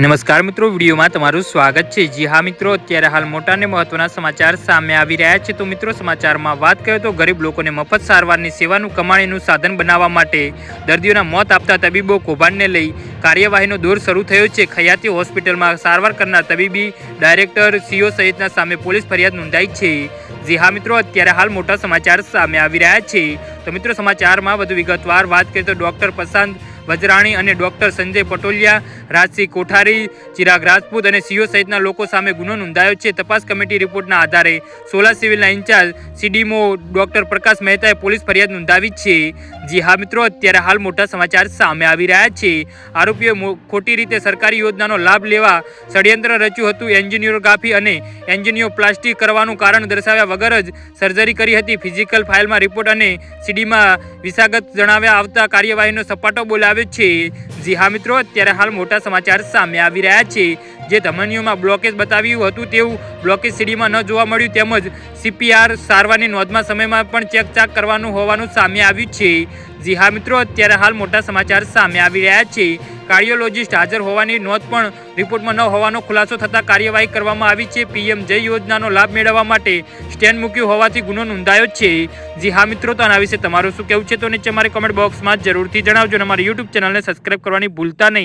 નમસ્કાર મિત્રો, વિડીયોમાં તમારું સ્વાગત છે. જી હા મિત્રો, અત્યારે હાલ મોટા અને મહત્વના સમાચાર સામે આવી રહ્યા છે. તો મિત્રો, સમાચારમાં વાત કરીએ તો ગરીબ લોકોને મફત સારવારની સેવાનું કમાણીનું સાધન બનાવવા માટે દર્દીઓના મોત આપતા તબીબો કૌભાંડને લઈ કાર્યવાહીનો દોર શરૂ થયો છે. ખયાતી હોસ્પિટલમાં સારવાર કરનાર તબીબી ડાયરેક્ટર, સીઓ સહિતના સામે પોલીસ ફરિયાદ નોંધાઈ છે. જી હા મિત્રો, અત્યારે હાલ મોટા સમાચાર સામે આવી રહ્યા છે. તો મિત્રો, સમાચારમાં વધુ વિગતવાર વાત કરીએ તો ડોક્ટર પ્રશાંત વજરાણી અને ડોક્ટર સંજય પટોલિયા, રાજસિંહ કોઠારી, ચિરાગ રાજપૂત અને સીઓ સહિતના લોકો સામે ગુનો નોંધાયો છે. તપાસ કમિટી રિપોર્ટના આધારે સોલા સિવિલના ઇન્ચાર્જ સીડીમો ડોક્ટર પ્રકાશ મહેતાએ પોલીસ ફરિયાદ નોંધાવી છે. જી હા મિત્રો, અત્યારે હાલ મોટા સમાચાર સામે આવી રહ્યા છે. આરોપીઓ ખોટી રીતે સરકારી યોજનાનો લાભ લેવા ષડયંત્ર રચ્યું હતું. એન્જિનિયોગ્રાફી અને એન્જિનિયો પ્લાસ્ટિક કરવાનું કારણ દર્શાવ્યા વગર જ સર્જરી કરી હતી. ફિઝિકલ ફાઇલમાં રિપોર્ટ અને સીડીમાં વિસાગત જણાવ્યા આવતા કાર્યવાહીનો સપાટો બોલાવ્યો છે. જી હા મિત્રો, અત્યારે હાલ મોટા સમાચાર સામે આવી રહ્યા છે. જે ધમનીઓમાં બ્લોકેજ બતાવ્યું હતું તેવું બ્લોકેજ સીડીમાં ન જોવા મળ્યું તેમજ સીપીઆર સારવારની નોંધમાં સમયમાં પણ ચેકચાક કરવાનું હોવાનું સામે આવ્યું છે. જી હા મિત્રો, અત્યારે હાલ મોટા સમાચાર સામે આવી રહ્યા છે. કાર્ડિયોલોજિસ્ટ હાજર હોવાની નોંધ પણ રિપોર્ટમાં ન હોવાનો ખુલાસો થતાં કાર્યવાહી કરવામાં આવી છે. પીએમ જય યોજનાનો લાભ મેળવવા માટે સ્ટેન્ડ મૂક્યું હોવાથી ગુનો નોંધાયો છે. જી હા મિત્રો, તો આના વિશે તમારું શું કહેવું છે તો નીચે અમારે કમેન્ટ બોક્સમાં જરૂરથી જણાવજો અને અમારી યુટ્યુબ ચેનલને સબસ્ક્રાઈબ કરવાની ભૂલતા નહીં.